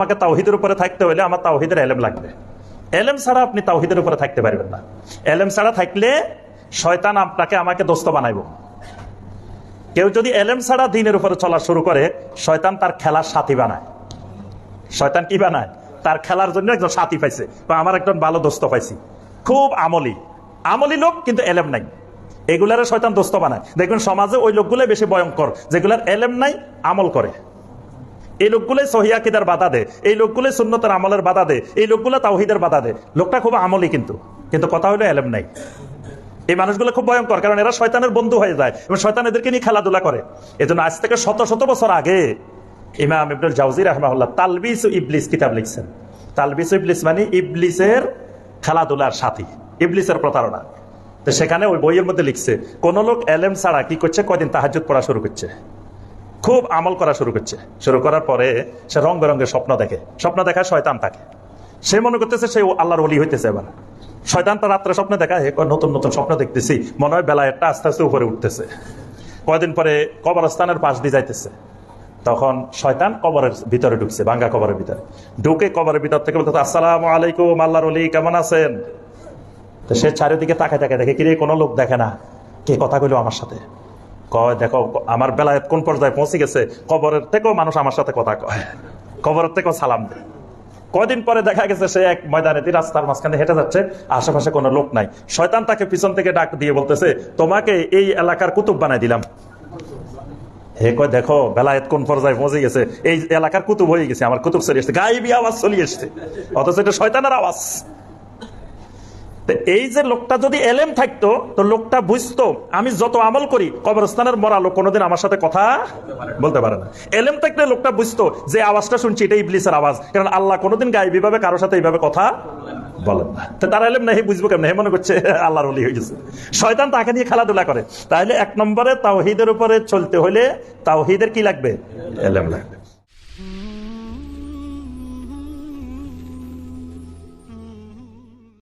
আমাকে তাওহিদের উপরে থাকতে হলে আমার তাওহিদের এলেম লাগবে। এলেম ছাড়া আপনি তাওহিদের উপরে থাকতে পারবেন না। এলেম ছাড়া থাকলে শয়তান আপনাকে আমাকে দোস্ত বানাইব। কেউ যদি এলেম ছাড়া দিনের উপরে চলা শুরু করে, শয়তান তার খেলার সাথী বানায়। শয়তান কি বানায়? তার খেলার জন্য একজন সাথী পাইছে। বা আমার একজন ভালো দোস্ত পাইছি। খুব আমলি। আমলি লোক, কিন্তু এলেম নাই। এগুলারে শয়তান দোস্ত বানায়। দেখবেন সমাজে ওই লোকগুলোই বেশি ভয়ঙ্কর, যেগুলার এলেম নাই, আমল করে। এই লোকগুলোই সহিয়াকিদার বাধা দেয় এই লোকগুলোই সুন্নতের আমলের বাধা দেয় এই লোকগুলো তাওহিদের বাধা দেয় লোকটা খুব আমলি কিন্তু। কিন্তু কথা হলো এলেম নাই। এই মানুষগুলো খুব ভয়ঙ্কর, কারণ এরা শয়তানের বন্ধু হয়ে যায় এবং শয়তান এদেরকে নিয়ে খেলাধুলা করে। এজন্য আজ থেকে শত শত বছর আগে ইমাম ইবনুল জাউজি রহমাউল্লাহ তালবিস ইবলিস কিতাব লিখছেন। তালবিস ইবলিস মানে ইবলিসের খেলাধুলার সাথী, ইবলিসের প্রতারণা। তো সেখানে ওই বইয়ের মধ্যে লিখছে, কোন লোক এলেম ছাড়া কি করছে? কয়দিন তাহাজুদ পড়া শুরু করছে? খুব আমল করা শুরু করছে। শুরু করার পরে সে রং বেরঙ্গের স্বপ্ন দেখে। স্বপ্ন দেখায় শয়তান থাকে সে মনে করতেছে সে আল্লাহর অলি হইতেছে এবার। শয়তান তো রাত্রে স্বপ্নে দেখা নতুন নতুন স্বপ্ন দেখতেছি। মনে হয় বেলা একটা আস্তে আস্তে উপরে উঠতেছে। কয়দিন পরে কবরস্থানের পাশ দিয়ে যাইতেছে। তখন শয়তান কবরের ভিতরে ঢুকছে, ভাঙ্গা কবরের ভিতরে। ঢুকে কবরের ভিতর থেকে বলতে আসসালাম আলাইকুম, আল্লাহর অলি কেমন আছেন? সে চারিদিকে তাকায় তাকায় দেখে, কিরে, কোনো লোক দেখে না। কে কথা কইলো আমার সাথে? কয়, দেখো, আমার বেলায় কোন পর্যায়ে পৌঁছে গেছে, কবরের থেকেও মানুষ আমার সাথে কথা কয়। কবরের থেকেও সালাম দেয়। কয়দিন পরে দেখা গেছে সে এক ময়দানে রাস্তার মাঝখানে হেঁটে যাচ্ছে, আশেপাশে কোনো লোক নাই। শয়তান তাকে পিছন থেকে ডাক দিয়ে বলতেছে, তোমাকে এই এলাকার কুতুব বানাই দিলাম। হে কয়, দেখো, বেলায়েত কোন পর্যায়ে পৌঁছে গেছে, এই এলাকার কুতুব হয়ে গেছে, আমার কুতুব চলে এসছে, গাইবি আওয়াজ চলে এসছে, অথচ এটা শয়তানের আওয়াজ। এই যে লোকটা যদি এলেম থাকতো, তো লোকটা বুঝতো, আমি যত আমল করি, কবরস্থানের মরা লোক কোনোদিন আমার সাথে কথা বলতে পারে না। এলেম থাকলে লোকটা বুঝতো যে আওয়াজটা শুনছি এটা ইবলিসের আওয়াজ। কারণ আল্লাহ কোনোদিন গায়ে বিভাবে কারোর সাথে এইভাবে কথা তো তারা এলেম বুঝব হে মনে করছে অলি হয়ে গেছে। শয়তান তাকে নিয়ে খেলাধুলা করে। তাহলে এক নম্বরে তাওহিদের উপরে চলতে হলে তাওহিদের কি লাগবে? এলেম লাগবে।